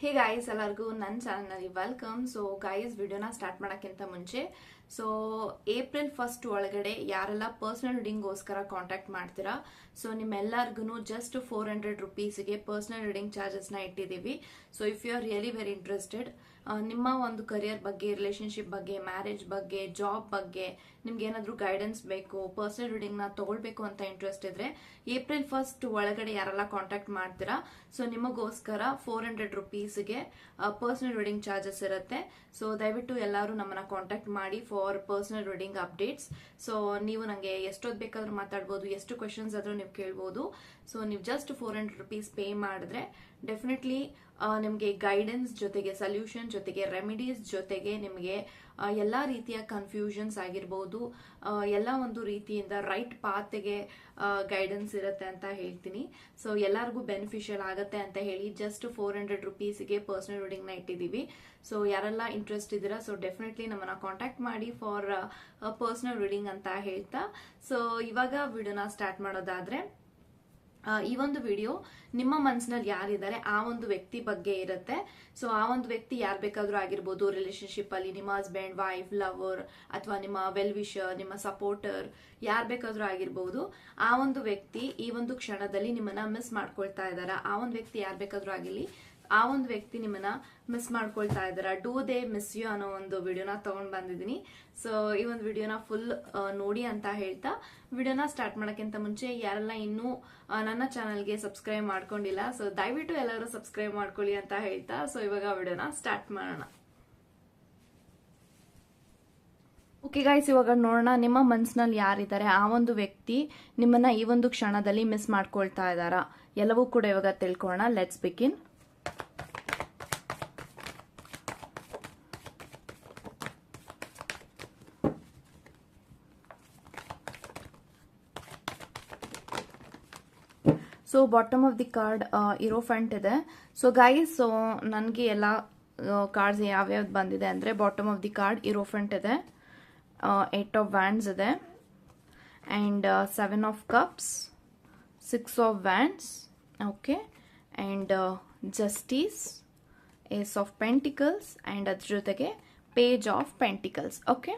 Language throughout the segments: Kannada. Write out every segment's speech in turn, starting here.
ಹೇ ಗಾಯ್ಸ್ ಎಲ್ಲರಿಗೂ ನನ್ನ ಚಾನಲ್ನಲ್ಲಿ ವೆಲ್ಕಮ್ ಸೊ ಗಾಯಸ್ ವಿಡಿಯೋನ ಸ್ಟಾರ್ಟ್ ಮಾಡೋಕ್ಕಿಂತ ಮುಂಚೆ ಸೊ ಏಪ್ರಿಲ್ ಫಸ್ಟ್ ಒಳಗಡೆ ಯಾರೆಲ್ಲ ಪರ್ಸ್ನಲ್ ರೀಡಿಂಗ್ಗೋಸ್ಕರ ಕಾಂಟ್ಯಾಕ್ಟ್ ಮಾಡ್ತೀರಾ? ಸೊ ನಿಮ್ಮೆಲ್ಲರಿಗೂ ಜಸ್ಟ್ ಫೋರ್ ಹಂಡ್ರೆಡ್ ರುಪೀಸ್ಗೆ ಪರ್ಸ್ನಲ್ ರೀಡಿಂಗ್ ಚಾರ್ಜಸ್ನ ಇಟ್ಟಿದ್ದೀವಿ. So if you are really very interested ನಿಮ್ಮ ಒಂದು ಕರಿಯರ್ ಬಗ್ಗೆ ರಿಲೇಶನ್ಶಿಪ್ ಬಗ್ಗೆ ಮ್ಯಾರೇಜ್ ಬಗ್ಗೆ ಜಾಬ್ ಬಗ್ಗೆ ನಿಮ್ಗೆ ಏನಾದರೂ ಗೈಡೆನ್ಸ್ ಬೇಕು ಪರ್ಸನಲ್ ರೀಡಿಂಗ್ನ ತಗೊಳ್ಬೇಕು ಅಂತ ಇಂಟ್ರೆಸ್ಟ್ ಇದ್ರೆ ಏಪ್ರಿಲ್ ಫಸ್ಟ್ ಒಳಗಡೆ ಯಾರೆಲ್ಲ ಕಾಂಟ್ಯಾಕ್ಟ್ ಮಾಡ್ತೀರಾ? ಸೊ ನಿಮಗೋಸ್ಕರ ಫೋರ್ ಹಂಡ್ರೆಡ್ ರುಪೀಸ್ಗೆ ಪರ್ಸನಲ್ ರೀಡಿಂಗ್ ಚಾರ್ಜಸ್ ಇರುತ್ತೆ. ಸೊ ದಯವಿಟ್ಟು ಎಲ್ಲರೂ ನಮ್ಮನ್ನ ಕಾಂಟ್ಯಾಕ್ಟ್ ಮಾಡಿ for personal reading updates so ನೀವು ನನಗೆ ಎಷ್ಟೊತ್ತು ಬೇಕಾದ್ರೂ ಮಾತಾಡ್ಬೋದು, ಎಷ್ಟು ಕ್ವೆಶನ್ಸ್ ಆದರೂ ನೀವು ಕೇಳ್ಬೋದು. ಸೊ ನೀವು just four hundred rupees pay ಮಾಡಿದ್ರೆ ಡೆಫಿನೆಟ್ಲಿ ನಿಮಗೆ ಗೈಡೆನ್ಸ್ ಜೊತೆಗೆ ಸೊಲ್ಯೂಷನ್ ಜೊತೆಗೆ ರೆಮಿಡೀಸ್ ಜೊತೆಗೆ ನಿಮಗೆ ಎಲ್ಲ ರೀತಿಯ ಕನ್ಫ್ಯೂಷನ್ಸ್ ಆಗಿರ್ಬೋದು. ಎಲ್ಲ ಒಂದು ರೀತಿಯಿಂದ ರೈಟ್ ಪಾತ್ಗೆ ಗೈಡೆನ್ಸ್ ಇರುತ್ತೆ ಅಂತ ಹೇಳ್ತೀನಿ. ಸೊ ಎಲ್ಲರಿಗೂ ಬೆನಿಫಿಷಿಯಲ್ ಆಗುತ್ತೆ ಅಂತ ಹೇಳಿ ಜಸ್ಟ್ ಫೋರ್ ಹಂಡ್ರೆಡ್ ರುಪೀಸ್ಗೆ ಪರ್ಸನಲ್ ರೀಡಿಂಗ್ನ ಇಟ್ಟಿದ್ದೀವಿ ಸೊ ಯಾರೆಲ್ಲ ಇಂಟ್ರೆಸ್ಟ್ ಇದ್ದೀರಾ ಸೊ ಡೆಫಿನೆಟ್ಲಿ ನಮ್ಮನ್ನ ಕಾಂಟ್ಯಾಕ್ಟ್ ಮಾಡಿ ಫಾರ್ ಪರ್ಸನಲ್ ರೀಡಿಂಗ್ ಅಂತ ಹೇಳ್ತಾ. ಸೊ ಇವಾಗ ವಿಡಿಯೋನ ಸ್ಟಾರ್ಟ್ ಮಾಡೋದಾದ್ರೆ ಈ ಒಂದು ವಿಡಿಯೋ ನಿಮ್ಮ ಮನಸ್ಸಿನಲ್ಲಿ ಯಾರಿದ್ದಾರೆ, ಆ ಒಂದು ವ್ಯಕ್ತಿ ಬಗ್ಗೆ ಇರುತ್ತೆ. ಸೊ ಆ ಒಂದು ವ್ಯಕ್ತಿ ಯಾರು ಬೇಕಾದರೂ ಆಗಿರ್ಬೋದು ರಿಲೇಶನ್ಶಿಪ್ ಅಲ್ಲಿ ನಿಮ್ಮ ಹಸ್ಬೆಂಡ್ ವೈಫ್ ಲವರ್ ಅಥವಾ ನಿಮ್ಮ ವೆಲ್ ವಿಷರ್ ನಿಮ್ಮ ಸಪೋರ್ಟರ್ ಯಾರು ಬೇಕಾದರೂ ಆಗಿರ್ಬೋದು, ಆ ಒಂದು ವ್ಯಕ್ತಿ ಈ ಒಂದು ಕ್ಷಣದಲ್ಲಿ ನಿಮ್ಮನ್ನ ಮಿಸ್ ಮಾಡ್ಕೊಳ್ತಾ ಇದ್ದಾರೆ, ಆ ಒಂದು ವ್ಯಕ್ತಿ ಯಾರು ಬೇಕಾದರೂ ಆಗಿರ್ಲಿ ಆ ಒಂದು ವ್ಯಕ್ತಿ ನಿಮ್ಮನ್ನ ಮಿಸ್ ಮಾಡ್ಕೊಳ್ತಾ ಇದಾರ ಡೂ ದೇ ಮಿಸ್ ಯು ಅನ್ನೋ ಒಂದು ವಿಡಿಯೋನ ತಗೊಂಡ್ ಬಂದಿದ್ದೀನಿ. ಸೊ ಈ ಒಂದು ವಿಡಿಯೋನ ಫುಲ್ ನೋಡಿ ಅಂತ ಹೇಳ್ತಾ ವಿಡಿಯೋನ ಸ್ಟಾರ್ಟ್ ಮಾಡೋಕ್ಕಿಂತ ಮುಂಚೆ ಯಾರೆಲ್ಲ ಇನ್ನೂ ನನ್ನ ಚಾನಲ್ಗೆ ಸಬ್ಸ್ಕ್ರೈಬ್ ಮಾಡ್ಕೊಂಡಿಲ್ಲ ಸೊ ದಯವಿಟ್ಟು ಎಲ್ಲರೂ ಸಬ್ಸ್ಕ್ರೈಬ್ ಮಾಡ್ಕೊಳ್ಳಿ ಅಂತ ಹೇಳ್ತಾ ಸೊ ಇವಾಗ ವಿಡಿಯೋನ ಸ್ಟಾರ್ಟ್ ಮಾಡೋಣ. ಓಕೆ ಗಾಯ್ಸ್ ಇವಾಗ ನೋಡೋಣ ನಿಮ್ಮ ಮನಸ್ಸಿನಲ್ಲಿ ಯಾರಿದ್ದಾರೆ? ಆ ಒಂದು ವ್ಯಕ್ತಿ ನಿಮ್ಮನ್ನ ಈ ಒಂದು ಕ್ಷಣದಲ್ಲಿ ಮಿಸ್ ಮಾಡ್ಕೊಳ್ತಾ ಇದ್ದಾರಾ? ಎಲ್ಲವೂ ಕೂಡ ಇವಾಗ ತಿಳ್ಕೊಳ್ಳೋಣ. Let's begin so bottom of the card ಇರೋ ಫ್ರಂಟ್ ಇದೆ. ಸೊ ಗೈಸ್ ಸೊ ನನಗೆ ಎಲ್ಲ ಕಾರ್ಡ್ಸ್ ಯಾವ್ಯಾವ್ದು ಬಂದಿದೆ ಅಂದರೆ ಬಾಟಮ್ ಆಫ್ ದಿ ಕಾರ್ಡ್ ಇರೋ ಫ್ರಂಟ್ ಇದೆ. ಏಟ್ ಆಫ್ ವ್ಯಾಂಡ್ಸ್ ಇದೆ. And seven of cups six of wands okay and justice ace of pentacles and ಅದ್ರ ಜೊತೆಗೆ page of pentacles okay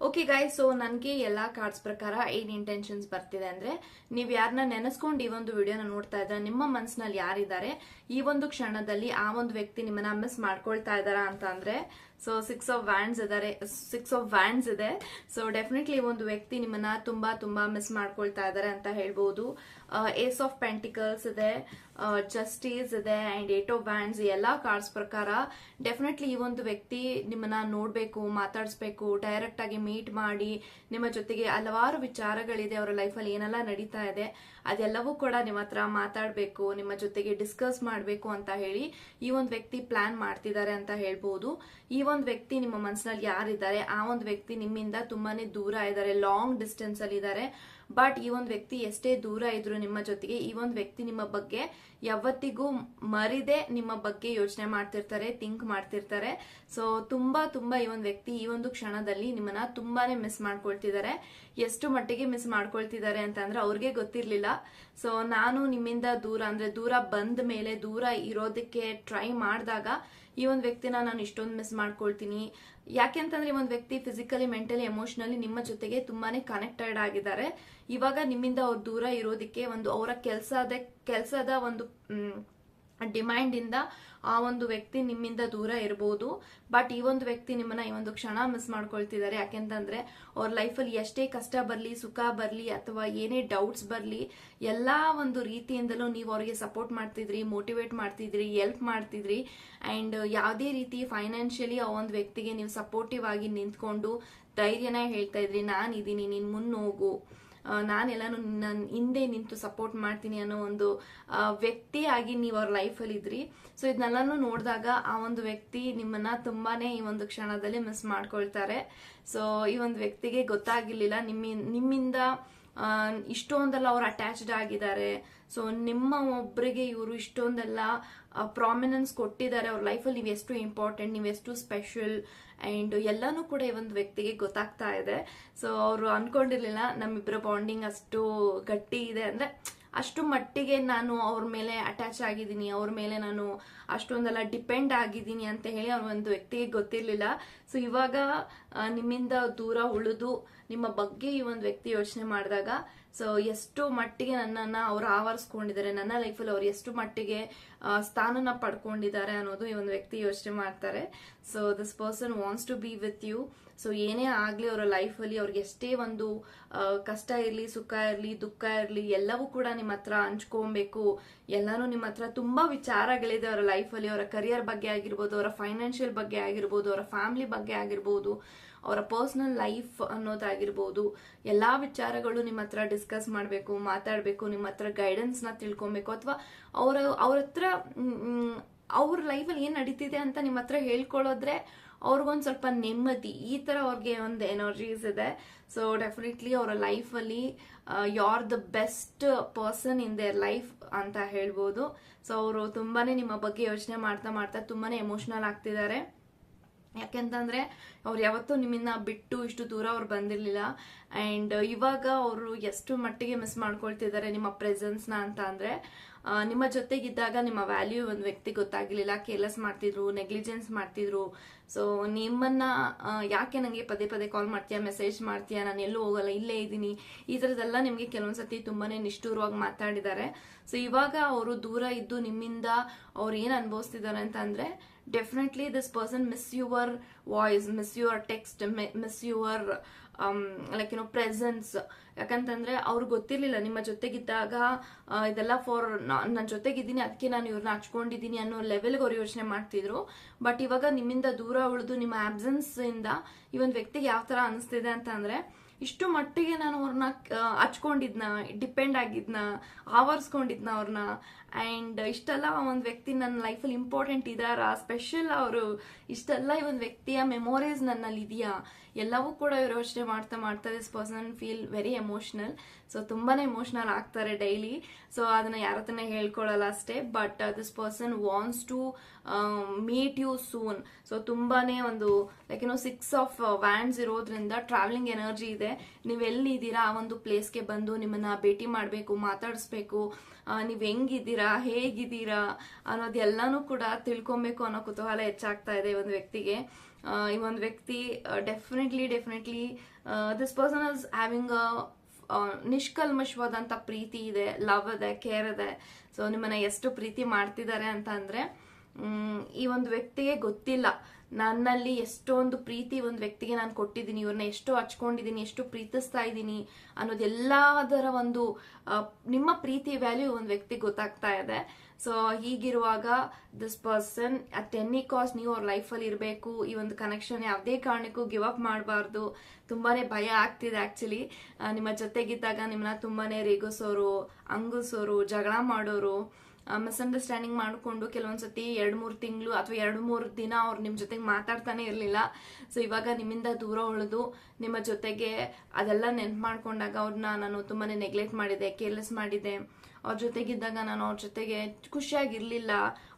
okay guys so ನನಗೆ ಎಲ್ಲ ಕಾರ್ಡ್ಸ್ ಪ್ರಕಾರ ಏನ್ ಇಂಟೆನ್ಷನ್ಸ್ ಬರ್ತಿದೆ ಅಂದ್ರೆ, ನೀವು ಯಾರನ್ನ ನೆನೆಸ್ಕೊಂಡು ಈ ಒಂದು ವಿಡಿಯೋನ ನೋಡ್ತಾ ಇದ್ರೆ, ನಿಮ್ಮ ಮನಸ್ಸಿನಲ್ಲಿ ಯಾರಿದ್ದಾರೆ, ಈ ಒಂದು ಕ್ಷಣದಲ್ಲಿ ಆ ಒಂದು ವ್ಯಕ್ತಿ ನಿಮ್ಮನ್ನ ಮಿಸ್ ಮಾಡ್ಕೊಳ್ತಾ ಇದ್ದಾರಾ ಅಂತ ಅಂದ್ರೆ ಸೊ ಸಿಕ್ಸ್ ಆಫ್ ವ್ಯಾಂಡ್ಸ್ ಇದಾರೆ ಸಿಕ್ಸ್ ಆಫ್ ವ್ಯಾಂಡ್ಸ್ ಇದೆ. ಸೊ ಡೆಫಿನೆಟ್ಲಿ ಒಂದು ವ್ಯಕ್ತಿ ನಿಮ್ಮನ್ನ ತುಂಬಾ ತುಂಬಾ ಮಿಸ್ ಮಾಡ್ಕೊಳ್ತಾ ಇದ್ದಾರೆ ಅಂತ ಹೇಳ್ಬಹುದು ಏಸ್ ಆಫ್ ಪೆಂಟಿಕಲ್ಸ್ ಇದೆ ಜಸ್ಟೀಸ್ ಇದೆ ಅಂಡ್ ಏಟ್ ಆಫ್ ವ್ಯಾಂಡ್ಸ್ ಎಲ್ಲ ಕಾರ್ಡ್ಸ್ ಪ್ರಕಾರ ಡೆಫಿನೆಟ್ಲಿ ಈ ಒಂದು ವ್ಯಕ್ತಿ ನಿಮ್ಮನ್ನ ನೋಡ್ಬೇಕು, ಮಾತಾಡಿಸ್ಬೇಕು ಡೈರೆಕ್ಟ್ ಆಗಿ ಮೀಟ್ ಮಾಡಿ, ನಿಮ್ಮ ಜೊತೆಗೆ ಹಲವಾರು ವಿಚಾರಗಳಿದೆ, ಅವರ ಲೈಫಲ್ಲಿ ಏನೆಲ್ಲ ನಡೀತಾ ಇದೆ, ಅದೆಲ್ಲವೂ ಕೂಡ ನಿಮ್ಮ ಹತ್ರ ಮಾತಾಡಬೇಕು, ನಿಮ್ಮ ಜೊತೆಗೆ ಡಿಸ್ಕಸ್ ಮಾಡಬೇಕು ಅಂತ ಹೇಳಿ ಈ ಒಂದು ವ್ಯಕ್ತಿ ಪ್ಲಾನ್ ಮಾಡ್ತಿದ್ದಾರೆ ಅಂತ ಹೇಳ್ಬೋದು. ಈ ಒಂದು ವ್ಯಕ್ತಿ ನಿಮ್ಮ ಮನಸ್ಸಿನಲ್ಲಿ ಯಾರಿದ್ದಾರೆ, ಆ ಒಂದು ವ್ಯಕ್ತಿ ನಿಮ್ಮಿಂದ ತುಂಬಾನೇ ದೂರ ಇದ್ದಾರೆ ಲಾಂಗ್ ಡಿಸ್ಟೆನ್ಸ್ ಅಲ್ಲಿ ಇದ್ದಾರೆ ಬಟ್ ಈ ಒಂದು ವ್ಯಕ್ತಿ ಎಷ್ಟೇ ದೂರ ಇದ್ರು ನಿಮ್ಮ ಜೊತೆಗೆ, ಈ ಒಂದು ವ್ಯಕ್ತಿ ನಿಮ್ಮ ಬಗ್ಗೆ ಯಾವತ್ತಿಗೂ ಮರಿದೆ ನಿಮ್ಮ ಬಗ್ಗೆ ಯೋಚನೆ ಮಾಡ್ತಿರ್ತಾರೆ ಥಿಂಕ್ ಮಾಡ್ತಿರ್ತಾರೆ. ಸೊ ತುಂಬಾ ತುಂಬಾ ಈ ಒಂದು ವ್ಯಕ್ತಿ ಈ ಒಂದು ಕ್ಷಣದಲ್ಲಿ ನಿಮ್ಮನ್ನ ತುಂಬಾನೇ ಮಿಸ್ ಮಾಡ್ಕೊಳ್ತಿದ್ದಾರೆ. ಎಷ್ಟು ಮಟ್ಟಿಗೆ ಮಿಸ್ ಮಾಡ್ಕೊಳ್ತಿದ್ದಾರೆ ಅಂತಂದ್ರೆ ಅವ್ರಿಗೆ ಗೊತ್ತಿರ್ಲಿಲ್ಲ. ಸೊ ನಾನು ನಿಮ್ಮಿಂದ ದೂರ, ಅಂದ್ರೆ ದೂರ ಬಂದ ಮೇಲೆ, ದೂರ ಇರೋದಕ್ಕೆ ಟ್ರೈ ಮಾಡಿದಾಗ ಈ ಒಂದು ವ್ಯಕ್ತಿನ ನಾನು ಇಷ್ಟೊಂದು ಮಿಸ್ ಮಾಡ್ಕೊಳ್ತೀನಿ. ಯಾಕೆಂತಂದ್ರೆ ಈ ಒಂದು ವ್ಯಕ್ತಿ ಫಿಸಿಕಲಿ ಮೆಂಟಲಿ ಎಮೋಷನಲಿ ನಿಮ್ಮ ಜೊತೆಗೆ ತುಂಬಾನೇ ಕನೆಕ್ಟೆಡ್ ಆಗಿದ್ದಾರೆ. ಇವಾಗ ನಿಮ್ಮಿಂದ ಅವ್ರು ದೂರ ಇರೋದಕ್ಕೆ ಒಂದು ಅವರ ಕೆಲಸದ ಕೆಲಸದ ಒಂದು ಡಿಮ್ಯಾಂಡ್ ಇಂದ ಆ ಒಂದು ವ್ಯಕ್ತಿ ನಿಮ್ಮಿಂದ ದೂರ ಇರಬಹುದು ಬಟ್ ಈ ಒಂದು ವ್ಯಕ್ತಿ ನಿಮ್ಮನ್ನ ಈ ಒಂದು ಕ್ಷಣ ಮಿಸ್ ಮಾಡ್ಕೊಳ್ತಿದ್ದಾರೆ. ಯಾಕೆಂತಂದ್ರೆ ಅವ್ರ ಲೈಫಲ್ಲಿ ಎಷ್ಟೇ ಕಷ್ಟ ಬರಲಿ, ಸುಖ ಬರಲಿ, ಅಥವಾ ಏನೇ ಡೌಟ್ಸ್ ಬರಲಿ, ಎಲ್ಲಾ ಒಂದು ರೀತಿಯಿಂದಲೂ ನೀವು ಅವ್ರಿಗೆ ಸಪೋರ್ಟ್ ಮಾಡ್ತಿದ್ರಿ ಮೋಟಿವೇಟ್ ಮಾಡ್ತಿದ್ರಿ ಹೆಲ್ಪ್ ಮಾಡ್ತಿದ್ರಿ. ಅಂಡ್ ಯಾವುದೇ ರೀತಿ ಫೈನಾನ್ಷಿಯಲಿ ಆ ಒಂದು ವ್ಯಕ್ತಿಗೆ ನೀವು ಸಪೋರ್ಟಿವ್ ಆಗಿ ನಿಂತ್ಕೊಂಡು ಧೈರ್ಯನ ಹೇಳ್ತಾ ಇದ್ರಿ ನಾನಿದ್ದೀನಿ ನೀನ್ ಮುನ್ನೋಗು. ನಾನೆಲ್ಲಾನು ನನ್ನ ಹಿಂದೆ ನಿಂತು ಸಪೋರ್ಟ್ ಮಾಡ್ತೀನಿ ಅನ್ನೋ ಒಂದು ವ್ಯಕ್ತಿಯಾಗಿ ನೀವು ಅವ್ರ ಲೈಫಲ್ಲಿ ಇದ್ರಿ. ಸೊ ಇದನ್ನೆಲ್ಲಾನು ನೋಡಿದಾಗ ಆ ಒಂದು ವ್ಯಕ್ತಿ ನಿಮ್ಮನ್ನ ತುಂಬಾನೇ ಈ ಒಂದು ಕ್ಷಣದಲ್ಲಿ ಮಿಸ್ ಮಾಡ್ಕೊಳ್ತಾರೆ. ಸೊ ಈ ಒಂದು ವ್ಯಕ್ತಿಗೆ ಗೊತ್ತಾಗಿರ್ಲಿಲ್ಲ. ನಿಮ್ಮ ನಿಮ್ಮಿಂದ ಇಷ್ಟೊಂದೆಲ್ಲ ಅವ್ರು ಅಟ್ಯಾಚ್ಡ್ ಆಗಿದ್ದಾರೆ. ಸೊ ನಿಮ್ಮ ಒಬ್ಬರಿಗೆ ಇವರು ಇಷ್ಟೊಂದೆಲ್ಲ ಪ್ರಾಮಿನೆನ್ಸ್ ಕೊಟ್ಟಿದ್ದಾರೆ. ಅವ್ರ ಲೈಫಲ್ಲಿ ನೀವು ಎಷ್ಟು ಇಂಪಾರ್ಟೆಂಟ್ ನೀವು ಎಷ್ಟು ಸ್ಪೆಷಲ್ ಆ್ಯಂಡ್ ಎಲ್ಲನೂ ಕೂಡ ಈ ಒಂದು ವ್ಯಕ್ತಿಗೆ ಗೊತ್ತಾಗ್ತಾ ಇದೆ. ಸೊ ಅವರು ಅಂದ್ಕೊಂಡಿರಲಿಲ್ಲ ನಮ್ಮಿಬ್ಬರ ಬಾಂಡಿಂಗ್ ಅಷ್ಟು ಗಟ್ಟಿ ಇದೆ ಅಂದರೆ, ಅಷ್ಟು ಮಟ್ಟಿಗೆ ನಾನು ಅವ್ರ ಮೇಲೆ ಅಟ್ಯಾಚ್ ಆಗಿದ್ದೀನಿ, ಅವ್ರ ಮೇಲೆ ನಾನು ಅಷ್ಟೊಂದೆಲ್ಲ ಡಿಪೆಂಡ್ ಆಗಿದ್ದೀನಿ ಅಂತ ಹೇಳಿ ಅವ್ರ ಒಂದು ವ್ಯಕ್ತಿಗೆ ಗೊತ್ತಿರಲಿಲ್ಲ. ಸೊ ಇವಾಗ ನಿಮ್ಮಿಂದ ದೂರ ಉಳಿದು ನಿಮ್ಮ ಬಗ್ಗೆ ಈ ಒಂದು ವ್ಯಕ್ತಿ ಯೋಚನೆ ಮಾಡಿದಾಗ, ಸೊ, ಎಷ್ಟು ಮಟ್ಟಿಗೆ ನನ್ನನ್ನ ಅವ್ರು ಆವರಿಸ್ಕೊಂಡಿದ್ದಾರೆ. ನನ್ನ ಲೈಫಲ್ಲಿ ಅವ್ರು ಎಷ್ಟು ಮಟ್ಟಿಗೆ ಸ್ಥಾನನ ಪಡ್ಕೊಂಡಿದ್ದಾರೆ ಅನ್ನೋದು ಈ ಒಂದು ವ್ಯಕ್ತಿ ಯೋಚನೆ ಮಾಡ್ತಾರೆ. So this person wants to be with you so ಏನೇ ಆಗಲಿ ಅವರ ಲೈಫಲ್ಲಿ ಅವ್ರಿಗೆ ಎಷ್ಟೇ ಒಂದು ಕಷ್ಟ ಇರಲಿ, ಸುಖ ಇರಲಿ, ದುಃಖ ಇರಲಿ, ಎಲ್ಲವೂ ಕೂಡ ನಿಮ್ಮ ಹತ್ರ ಹಂಚ್ಕೊಬೇಕು. ಎಲ್ಲನೂ ನಿಮ್ಮ ಹತ್ರ ತುಂಬ ವಿಚಾರಗಳಿದೆ ಅವರ ಲೈಫಲ್ಲಿ ಅವರ ಕರಿಯರ್ ಬಗ್ಗೆ ಆಗಿರ್ಬೋದು, ಅವರ ಫೈನಾನ್ಷಿಯಲ್ ಬಗ್ಗೆ ಆಗಿರ್ಬೋದು, ಅವರ ಫ್ಯಾಮಿಲಿ ಬಗ್ಗೆ ಆಗಿರ್ಬೋದು, ಅವರ ಪರ್ಸ್ನಲ್ ಲೈಫ್ ಅನ್ನೋದಾಗಿರ್ಬೋದು. ಎಲ್ಲ ವಿಚಾರಗಳು ನಿಮ್ಮ ಹತ್ರ ಡಿಸ್ಕಸ್ ಮಾಡಬೇಕು, ಮಾತಾಡಬೇಕು, ನಿಮ್ಮ ಹತ್ರ ಗೈಡೆನ್ಸ್ನ ತಿಳ್ಕೊಬೇಕು. ಅಥವಾ ಅವರ, ಅವ್ರ ಹತ್ರ ಅವ್ರ ಲೈಫಲ್ಲಿ ಏನು ನಡೀತಿದೆ ಅಂತ ನಿಮ್ಮ ಹತ್ರ ಹೇಳ್ಕೊಳ್ಳೋದ್ರೆ ಅವ್ರಿಗೊಂದು ಸ್ವಲ್ಪ ನೆಮ್ಮದಿ, ಈ ಥರ ಅವ್ರಿಗೆ ಒಂದು ಎನರ್ಜೀಸ್ ಇದೆ. ಸೊ ಡೆಫಿನೆಟ್ಲಿ ಅವರ ಲೈಫಲ್ಲಿ you are the best person in their life ಅಂತ ಹೇಳ್ಬೋದು. ಸೊ ಅವರು ತುಂಬಾ ನಿಮ್ಮ ಬಗ್ಗೆ ಯೋಚನೆ ಮಾಡ್ತಾ ಮಾಡ್ತಾ ತುಂಬಾ ಎಮೋಷ್ನಲ್ ಆಗ್ತಿದ್ದಾರೆ. ಯಾಕೆಂತಂದ್ರೆ, ಅವ್ರು ಯಾವತ್ತೂ ನಿಮ್ಮನ್ನ ಬಿಟ್ಟು ಇಷ್ಟು ದೂರ ಅವ್ರು ಬಂದಿರಲಿಲ್ಲ. ಅಂಡ್ ಇವಾಗ ಅವರು ಎಷ್ಟು ಮಟ್ಟಿಗೆ ಮಿಸ್ ಮಾಡ್ಕೊಳ್ತಿದ್ದಾರೆ ನಿಮ್ಮ ಪ್ರೆಸೆನ್ಸ್ನ ಅಂತ ಅಂದ್ರೆ ನಿಮ್ಮ ಜೊತೆಗಿದ್ದಾಗ ನಿಮ್ಮ ವ್ಯಾಲ್ಯೂ ಒಂದು ವ್ಯಕ್ತಿ ಗೊತ್ತಾಗಲಿಲ್ಲ, ಕೇರ್ಲೆಸ್ ಮಾಡ್ತಿದ್ರು, ನೆಗ್ಲಿಜೆನ್ಸ್ ಮಾಡ್ತಿದ್ರು. ಸೊ ನಿಮ್ಮನ್ನ ಯಾಕೆ ನನಗೆ ಪದೇ ಪದೇ ಕಾಲ್ ಮಾಡ್ತೀಯಾ ಮೆಸೇಜ್ ಮಾಡ್ತೀಯಾ, ನಾನು ಎಲ್ಲೂ ಹೋಗಲ್ಲ, ಇಲ್ಲೇ ಇದ್ದೀನಿ. ಈ ಥರದ್ದೆಲ್ಲ ನಿಮಗೆ ಕೆಲವೊಂದ್ಸತಿ ತುಂಬಾನೇ ನಿಷ್ಠೂರವಾಗಿ ಮಾತಾಡಿದ್ದಾರೆ. ಸೊ ಇವಾಗ ಅವರು ದೂರ ಇದ್ದು ನಿಮ್ಮಿಂದ ಅವ್ರು ಏನು ಅನುಭವಿಸ್ತಿದ್ದಾರೆ ಅಂತ ಅಂದ್ರೆ definitely this person miss your voice miss your text miss your like ಏನೋ ಪ್ರೆಸೆನ್ಸ್ ಯಾಕಂತಂದ್ರೆ ಅವ್ರು ಗೊತ್ತಿರ್ಲಿಲ್ಲ, ನಿಮ್ಮ ಜೊತೆಗಿದ್ದಾಗ ಇದೆಲ್ಲ ಫಾರ್ ನನ್ನ ಜೊತೆಗಿದ್ದೀನಿ ಅದಕ್ಕೆ ನಾನು ಇವ್ರನ್ನ ಹಚ್ಕೊಂಡಿದ್ದೀನಿ ಅನ್ನೋ ಲೆವೆಲ್ಗೆ ಅವ್ರು ಯೋಚನೆ ಮಾಡ್ತಿದ್ರು. ಬಟ್ ಇವಾಗ ನಿಮ್ಮಿಂದ ದೂರ ಉಳಿದು ನಿಮ್ಮ ಆಬ್ಸೆನ್ಸ್ ಇಂದ ಈ ಒಂದು ವ್ಯಕ್ತಿಗೆ ಯಾವ ತರ ಅನಿಸ್ತಿದೆ ಅಂತ ಅಂದ್ರೆ ಇಷ್ಟು ಮಟ್ಟಿಗೆ ನಾನು ಅವ್ರನ್ನ ಹಚ್ಕೊಂಡಿದ್ನ ಡಿಪೆಂಡ್ ಆಗಿದ್ನ, ಆವರಿಸ್ಕೊಂಡಿದ್ನ ಅವ್ರನ್ನ. ಆ್ಯಂಡ್ ಇಷ್ಟೆಲ್ಲ ಒಂದು ವ್ಯಕ್ತಿ ನನ್ನ ಲೈಫಲ್ಲಿ ಇಂಪಾರ್ಟೆಂಟ್ ಇದಾರ? ಸ್ಪೆಷಲ್ ಅವರು ಇಷ್ಟೆಲ್ಲ ಈ ಒಂದು ವ್ಯಕ್ತಿಯ ಮೆಮೊರೀಸ್ ನನ್ನಲ್ಲಿ ಇದೆಯಾ? ಎಲ್ಲವೂ ಕೂಡ ಇವರು ಯೋಚನೆ ಮಾಡ್ತಾ ಮಾಡ್ತಾ this person feel very emotional so ತುಂಬಾನೇ ಇಮೋಷ್ನಲ್ ಆಗ್ತಾರೆ ಡೈಲಿ ಸೊ ಅದನ್ನ ಯಾರ ಹತ್ರನೇ ಹೇಳ್ಕೊಳ್ಳಲ್ಲ ಅಷ್ಟೇ but this person wants to meet you soon so ತುಂಬಾನೇ ಒಂದು ಲೈಕ್ ಏನೋ ಸಿಕ್ಸ್ ಆಫ್ ವ್ಯಾನ್ಸ್ ಇರೋದ್ರಿಂದ ಟ್ರಾವೆಲಿಂಗ್ ಎನರ್ಜಿ ಇದೆ. ನೀವು ಎಲ್ಲಿದ್ದೀರಾ? ಆ ಒಂದು ಪ್ಲೇಸ್ಗೆ ಬಂದು ನಿಮ್ಮನ್ನ ಭೇಟಿ ಮಾಡಬೇಕು, ಮಾತಾಡಿಸ್ಬೇಕು. ನೀವು ಹೆಂಗಿದ್ದೀರಾ? ಹೇಗಿದ್ದೀರಾ? ಅನ್ನೋದೆಲ್ಲಾನು ಕೂಡ ತಿಳ್ಕೊಬೇಕು ಅನ್ನೋ ಕುತೂಹಲ ಹೆಚ್ಚಾಗ್ತಾ ಇದೆ ಈ ಒಂದು ವ್ಯಕ್ತಿಗೆ. ಈ ಒಂದು ವ್ಯಕ್ತಿ definitely definitely this person is having a ನಿಷ್ಕಲ್ಮಶವಾದಂತ ಪ್ರೀತಿ ಇದೆ ಲವ್ ಇದೆ ಕೇರ್ ಇದೆ. ಸೊ ನಿಮ್ಮನ್ನ ಎಷ್ಟು ಪ್ರೀತಿ ಮಾಡ್ತಿದ್ದಾರೆ ಅಂತ ಅಂದರೆ ಈ ಒಂದು ವ್ಯಕ್ತಿಗೆ ಗೊತ್ತಿಲ್ಲ. ನನ್ನಲ್ಲಿ ಎಷ್ಟೊಂದು ಪ್ರೀತಿ ಒಂದು ವ್ಯಕ್ತಿಗೆ ನಾನು ಕೊಟ್ಟಿದ್ದೀನಿ ಇವ್ರನ್ನ ಎಷ್ಟು ಹಚ್ಕೊಂಡಿದ್ದೀನಿ, ಎಷ್ಟು ಪ್ರೀತಿಸ್ತಾ ಇದ್ದೀನಿ ಅನ್ನೋದೆಲ್ಲದರ ಒಂದು ನಿಮ್ಮ ಪ್ರೀತಿ ವ್ಯಾಲ್ಯೂ ಒಂದು ವ್ಯಕ್ತಿಗೆ ಗೊತ್ತಾಗ್ತಾ ಇದೆ. ಸೊ ಹೀಗಿರುವಾಗ this person at any cost ನೀವು ಅವ್ರ ಲೈಫಲ್ಲಿ ಇರಬೇಕು, ಈ ಒಂದು ಕನೆಕ್ಷನ್ ಯಾವುದೇ ಕಾರಣಕ್ಕೂ ಗಿವ್ ಅಪ್ ಮಾಡಬಾರ್ದು. ತುಂಬಾ ಭಯ ಆಗ್ತಿದೆ ಆ್ಯಕ್ಚುಲಿ ನಿಮ್ಮ ಜೊತೆಗಿದ್ದಾಗ ನಿಮ್ಮನ್ನ ತುಂಬಾ ರೇಗಿಸೋರು, ಅಂಗುಸೋರು, ಜಗಳ ಮಾಡೋರು ಮಿಸ್ಅಂಡರ್ಸ್ಟ್ಯಾಂಡಿಂಗ್ ಮಾಡಿಕೊಂಡು ಕೆಲವೊಂದ್ಸತಿ ಎರಡು ಮೂರು ತಿಂಗಳು ಅಥವಾ ಎರಡು ಮೂರು ದಿನ ಅವ್ರು ನಿಮ್ಮ ಜೊತೆಗೆ ಮಾತಾಡ್ತಾನೆ ಇರಲಿಲ್ಲ. ಸೊ ಇವಾಗ ನಿಮ್ಮಿಂದ ದೂರ ಉಳಿದು ನಿಮ್ಮ ಜೊತೆಗೆ ಅದೆಲ್ಲ ನೆನ್ಪು ಮಾಡ್ಕೊಂಡಾಗ ಅವ್ರನ್ನ ನಾನು ತುಂಬಾ ನೆಗ್ಲೆಕ್ಟ್ ಮಾಡಿದೆ ಕೇರ್ಲೆಸ್ ಮಾಡಿದೆ. ಅವ್ರ ಜೊತೆಗಿದ್ದಾಗ ನಾನು ಅವ್ರ ಜೊತೆಗೆ ಖುಷಿಯಾಗಿರ್ಲಿಲ್ಲ.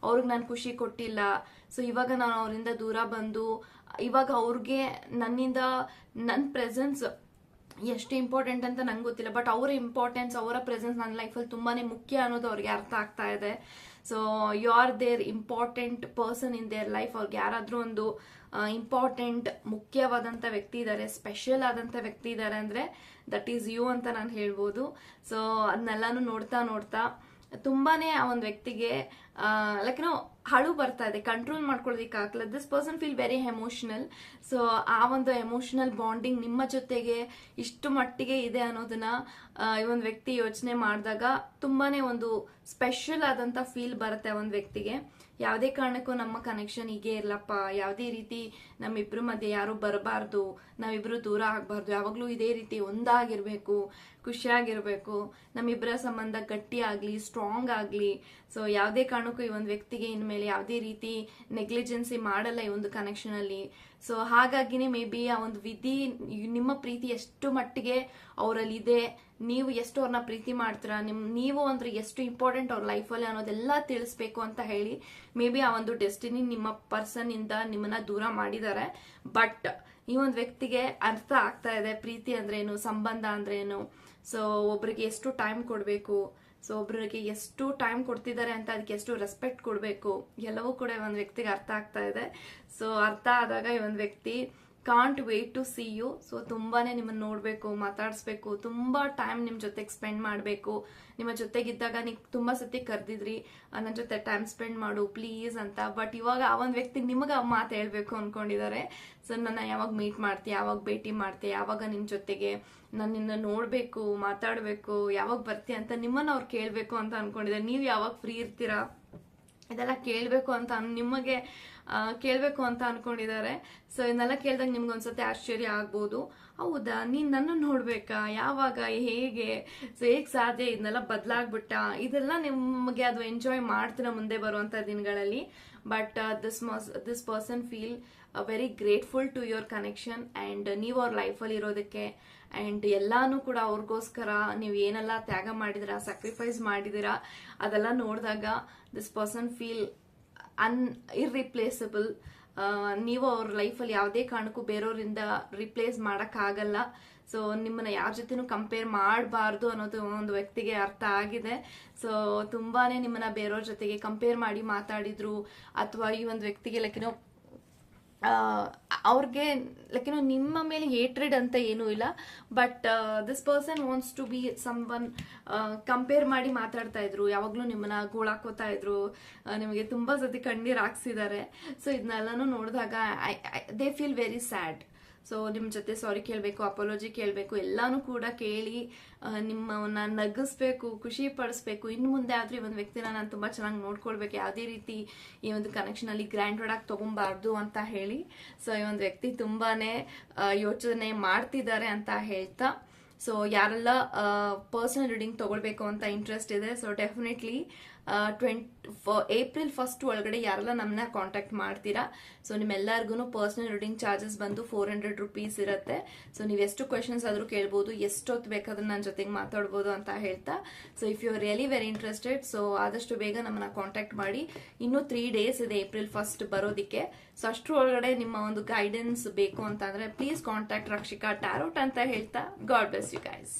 ಅವ್ರಿಗೆ ನಾನು ಖುಷಿ ಕೊಟ್ಟಿಲ್ಲ. ಸೊ ಇವಾಗ ನಾನು ಅವರಿಂದ ದೂರ ಬಂದು, ಇವಾಗ ಅವ್ರಿಗೆ ನನ್ನಿಂದ ನನ್ನ ಪ್ರೆಸೆನ್ಸ್ ಎಷ್ಟು ಇಂಪಾರ್ಟೆಂಟ್ ಅಂತ ನಂಗೆ ಗೊತ್ತಿಲ್ಲ. ಬಟ್ ಅವರ ಇಂಪಾರ್ಟೆನ್ಸ್, ಅವರ ಪ್ರೆಸೆನ್ಸ್ ನನ್ನ ಲೈಫಲ್ಲಿ ತುಂಬಾ ಮುಖ್ಯ ಅನ್ನೋದು ಅವ್ರಿಗೆ ಅರ್ಥ ಆಗ್ತಾ ಇದೆ. So you are their important person in their life ಅವ್ರಿಗೆ ಯಾರಾದರೂ ಒಂದು ಇಂಪಾರ್ಟೆಂಟ್ ಮುಖ್ಯವಾದಂಥ ವ್ಯಕ್ತಿ ಇದ್ದಾರೆ ಸ್ಪೆಷಲ್ ಆದಂಥ ವ್ಯಕ್ತಿ ಇದ್ದಾರೆ ಅಂದರೆ ದಟ್ ಈಸ್ ಯು ಅಂತ ನಾನು ಹೇಳ್ಬೋದು. ಸೊ ಅದನ್ನೆಲ್ಲಾನು ನೋಡ್ತಾ ನೋಡ್ತಾ ತುಂಬಾನೇ ಆ ಒಂದು ವ್ಯಕ್ತಿಗೆ ಲೈಕ್ ನೋ ಹಳು ಬರ್ತಾ ಇದೆ ಕಂಟ್ರೋಲ್ ಮಾಡ್ಕೊಳ್ಳೋದಕ್ಕೆ ಆಗಲ್ಲ this person feel very emotional so ಆ ಒಂದು ಎಮೋಷನಲ್ ಬಾಂಡಿಂಗ್ ನಿಮ್ಮ ಜೊತೆಗೆ ಇಷ್ಟು ಮಟ್ಟಿಗೆ ಇದೆ ಅನ್ನೋದನ್ನ ಈ ಒಂದು ವ್ಯಕ್ತಿ ಯೋಚನೆ ಮಾಡಿದಾಗ ತುಂಬಾನೇ ಒಂದು ಸ್ಪೆಷಲ್ ಆದಂತ ಫೀಲ್ ಬರುತ್ತೆ ಒಂದು ವ್ಯಕ್ತಿಗೆ. ಯಾವುದೇ ಕಾರಣಕ್ಕೂ ನಮ್ಮ ಕನೆಕ್ಷನ್ ಹೀಗೆ ಇರ್ಲಪ್ಪ. ಯಾವುದೇ ರೀತಿ ನಮ್ಮಿಬ್ರ ಮಧ್ಯೆ ಯಾರು ಬರಬಾರ್ದು, ನಾವಿಬ್ರು ದೂರ ಆಗಬಾರ್ದು, ಯಾವಾಗಲೂ ಇದೇ ರೀತಿ ಒಂದಾಗಿರಬೇಕು, ಖುಷಿಯಾಗಿರಬೇಕು. ನಮ್ಮಿಬ್ಬರ ಸಂಬಂಧ ಗಟ್ಟಿ ಆಗಲಿ ಸ್ಟ್ರಾಂಗ್ ಆಗಲಿ. ಸೊ ಯಾವುದೇ ಕಾರಣಕ್ಕೂ ಈ ಒಂದು ವ್ಯಕ್ತಿಗೆ ಇನ್ಮೇಲೆ ಯಾವುದೇ ರೀತಿ ನೆಗ್ಲಿಜೆನ್ಸಿ ಮಾಡಲ್ಲ ಈ ಒಂದು ಕನೆಕ್ಷನಲ್ಲಿ ಸೊ ಹಾಗಾಗಿನೇ ಮೇ ಬಿ ಆ ಒಂದು ವಿಧಿ, ನಿಮ್ಮ ಪ್ರೀತಿ ಎಷ್ಟು ಮಟ್ಟಿಗೆ ಅವರಲ್ಲಿ ಇದೆ ನೀವು ಎಷ್ಟು ಅವ್ರನ್ನ ಪ್ರೀತಿ ಮಾಡ್ತೀರಾ, ನಿಮ್, ನೀವು ಅಂದ್ರೆ ಎಷ್ಟು ಇಂಪಾರ್ಟೆಂಟ್ ಅವ್ರ ಲೈಫಲ್ಲಿ ಅನ್ನೋದೆಲ್ಲ ತಿಳಿಸ್ಬೇಕು ಅಂತ ಹೇಳಿ ಮೇ ಬಿ ಆ ಒಂದು ಡೆಸ್ಟಿನಿ ನಿಮ್ಮ ಪರ್ಸನ್ ಇಂದ ನಿಮ್ಮನ್ನ ದೂರ ಮಾಡಿದ್ದಾರೆ. ಬಟ್ ಈ ಒಂದು ವ್ಯಕ್ತಿಗೆ ಅರ್ಥ ಆಗ್ತಾ ಇದೆ, ಪ್ರೀತಿ ಅಂದ್ರೆ ಏನು, ಸಂಬಂಧ ಅಂದ್ರೆ ಏನು. ಸೊ ಒಬ್ರಿಗೆ ಎಷ್ಟು ಟೈಮ್ ಕೊಡಬೇಕು ಸೊ ಒಬ್ರಿಗೆ ಎಷ್ಟು ಟೈಮ್ ಕೊಡ್ತಿದ್ದಾರೆ ಅಂತ ಅದಕ್ಕೆ ಎಷ್ಟು ರೆಸ್ಪೆಕ್ಟ್ ಕೊಡಬೇಕು, ಎಲ್ಲವೂ ಕೂಡ ಒಂದು ವ್ಯಕ್ತಿಗೆ ಅರ್ಥ ಆಗ್ತಾ ಇದೆ. ಸೊ ಅರ್ಥ ಆದಾಗ ಈ ಒಂದು ವ್ಯಕ್ತಿ can't wait to see you so ತುಂಬಾ ನಿಮ್ಮನ್ನ ನೋಡಬೇಕು, ಮಾತಾಡಿಸ್ಬೇಕು, ತುಂಬಾ ಟೈಮ್ ನಿಮ್ಮ ಜೊತೆಗೆ ಸ್ಪೆಂಡ್ ಮಾಡಬೇಕು. ನಿಮ್ಮ ಜೊತೆಗಿದ್ದಾಗ ನೀವು ತುಂಬಾ ಸತಿ ಕರೆದಿದ್ರಿ ನನ್ನ ಜೊತೆ ಟೈಮ್ ಸ್ಪೆಂಡ್ ಮಾಡು ಪ್ಲೀಸ್ ಅಂತ. ಬಟ್ ಇವಾಗ ಆ ಒಂದು ವ್ಯಕ್ತಿ ನಿಮಗೆ ಮಾತು ಹೇಳಬೇಕು ಅನ್ಕೊಂಡಿದ್ದಾರೆ ಸೊ ನನ್ನ ಯಾವಾಗ ಮೀಟ್ ಮಾಡ್ತೀಯ ಯಾವಾಗ ಭೇಟಿ ಮಾಡ್ತೀಯ ಯಾವಾಗ ನಿಮ್ಮ ಜೊತೆಗೆ ನಾನು ನಿನ್ನ ನೋಡಬೇಕು, ಮಾತಾಡಬೇಕು, ಯಾವಾಗ ಬರ್ತೀಯ ಅಂತ ನಿಮ್ಮನ್ನ ಅವ್ರು ಕೇಳಬೇಕು ಅಂತ ಅನ್ಕೊಂಡಿದ್ದಾರೆ ನೀವು ಯಾವಾಗ ಫ್ರೀ ಇರ್ತೀರಾ? ಇದೆಲ್ಲ ಕೇಳಬೇಕು ಅಂತ ನಿಮಗೆ ಕೇಳ್ಬೇಕು ಅಂತ ಅನ್ಕೊಂಡಿದ್ದಾರೆ. ಸೊ ಇದನ್ನೆಲ್ಲ ಕೇಳಿದಾಗ ನಿಮ್ಗೆ ಒಂದ್ಸತಿ ಆಶ್ಚರ್ಯ ಆಗ್ಬೋದು. ಹೌದಾ? ನೀನ್ ನನ್ನ ನೋಡ್ಬೇಕಾ? ಯಾವಾಗ? ಹೇಗೆ? ಸೊ ಹೇಗೆ ಸಾಧ್ಯ? ಇದನ್ನೆಲ್ಲ ಬದಲಾಗ್ಬಿಟ್ಟ. ಇದೆಲ್ಲ ನಿಮಗೆ ಅದು ಎಂಜಾಯ್ ಮಾಡ್ತೀರ ಮುಂದೆ ಬರುವಂತ ದಿನಗಳಲ್ಲಿ. But this this person feel very grateful to your connection and ನೀವು ಅವ್ರ ಲೈಫಲ್ಲಿ ಇರೋದಕ್ಕೆ. ಅಂಡ್ ಎಲ್ಲಾನು ಕೂಡ ಅವ್ರಿಗೋಸ್ಕರ ನೀವು ಏನೆಲ್ಲ ತ್ಯಾಗ ಮಾಡಿದಿರಾ ಸಕ್ರಿಫೈಸ್ ಮಾಡಿದಿರಾ, ಅದೆಲ್ಲ ನೋಡಿದಾಗ this person feel un irreplaceable ನೀವು ಅವ್ರ ಲೈಫಲ್ಲಿ ಯಾವುದೇ ಕಾರಣಕ್ಕೂ ಬೇರೆಯವರಿಂದ ರಿಪ್ಲೇಸ್ ಮಾಡೋಕ್ಕಾಗಲ್ಲ. ಸೊ ನಿಮ್ಮನ್ನ ಯಾರ ಜೊತೆನೂ ಕಂಪೇರ್ ಮಾಡಬಾರ್ದು ಅನ್ನೋದು ಒಂದು ವ್ಯಕ್ತಿಗೆ ಅರ್ಥ ಆಗಿದೆ. ಸೊ ತುಂಬಾನೇ ನಿಮ್ಮನ್ನ ಬೇರೆಯವ್ರ ಜೊತೆಗೆ ಕಂಪೇರ್ ಮಾಡಿ ಮಾತಾಡಿದ್ರು, ಅಥವಾ ಈ ಒಂದು ವ್ಯಕ್ತಿಗೆ ಲೈಕ್ ಅವ್ರಿಗೆ ಲೈಕ್ ಏನೋ ನಿಮ್ಮ ಮೇಲೆ ಏಟ್ರಿಡ್ ಅಂತ ಏನೂ ಇಲ್ಲ. But this person wants to be someone compare ಮಾಡಿ ಮಾತಾಡ್ತಾ ಇದ್ರು. ಯಾವಾಗಲೂ ನಿಮ್ಮನ್ನ ಗೋಳಾಕೋತಾ ಇದ್ರು. ನಿಮಗೆ ತುಂಬಾ ಸತಿ ಕಣ್ಣೀರು ಹಾಕ್ಸಿದ್ದಾರೆ. ಸೊ ಇದನ್ನೆಲ್ಲನೂ ನೋಡಿದಾಗ I they feel very sad so ನಿಮ್ಮ ಜೊತೆ ಸಾರಿ ಕೇಳಬೇಕು ಅಪಾಲಜಿ ಕೇಳಬೇಕು, ಎಲ್ಲಾನು ಕೂಡ ಕೇಳಿ ನಿಮ್ಮನ್ನ ನಗಿಸ್ಬೇಕು, ಖುಷಿ ಪಡಿಸ್ಬೇಕು. ಇನ್ನು ಮುಂದೆ ಆದರೆ ಒಂದು ವ್ಯಕ್ತಿನ ನಾನು ತುಂಬ ಚೆನ್ನಾಗಿ ನೋಡ್ಕೊಳ್ಬೇಕು. ಯಾವುದೇ ರೀತಿ ಈ ಒಂದು ಕನೆಕ್ಷನಲ್ಲಿ ಗ್ರ್ಯಾಂಡ್ ಆಗಿ ತಗೊಂಬಾರ್ದು ಅಂತ ಹೇಳಿ. ಸೊ ಈ ಒಂದು ವ್ಯಕ್ತಿ ತುಂಬಾ ಯೋಚನೆ ಮಾಡ್ತಿದ್ದಾರೆ ಅಂತ ಹೇಳ್ತಾ. ಸೊ ಯಾರೆಲ್ಲ ಪರ್ಸನಲ್ ರೀಡಿಂಗ್ ತೊಗೊಳ್ಬೇಕು ಅಂತ ಇಂಟ್ರೆಸ್ಟ್ ಇದೆ so definitely twenty April first ಒಳಗಡೆ ಯಾರೆಲ್ಲ ನಮ್ಮನ್ನ ಕಾಂಟ್ಯಾಕ್ಟ್ ಮಾಡ್ತೀರಾ? ಸೊ ನಿಮ್ಮೆಲ್ಲರಿಗೂ ಪರ್ಸನಲ್ ರೀಡಿಂಗ್ ಚಾರ್ಜಸ್ ಬಂದು ಫೋರ್ ಹಂಡ್ರೆಡ್ ರುಪೀಸ್ ಇರುತ್ತೆ. ಸೊ ನೀವು ಎಷ್ಟು ಕ್ವೆಶನ್ಸ್ ಆದರೂ ಕೇಳ್ಬೋದು, ಎಷ್ಟೊತ್ತು ಬೇಕಾದ್ರೂ ನನ್ನ ಜೊತೆಗೆ ಮಾತಾಡ್ಬೋದು ಅಂತ ಹೇಳ್ತಾ. So if you are really very interested so ಆದಷ್ಟು ಬೇಗ ನಮ್ಮನ್ನ ಕಾಂಟ್ಯಾಕ್ಟ್ ಮಾಡಿ. ಇನ್ನೂ ತ್ರೀ ಡೇಸ್ ಇದೆ ಏಪ್ರಿಲ್ ಫಸ್ಟ್ ಬರೋದಕ್ಕೆ. ಸೊ ಅಷ್ಟರ ಒಳಗಡೆ ನಿಮ್ಮ ಒಂದು ಗೈಡೆನ್ಸ್ ಬೇಕು ಅಂತಂದರೆ ಪ್ಲೀಸ್ ಕಾಂಟ್ಯಾಕ್ಟ್ ರಕ್ಷಿಕಾ ಟ್ಯಾರೋಟ್ ಅಂತ ಹೇಳ್ತಾ. God bless you guys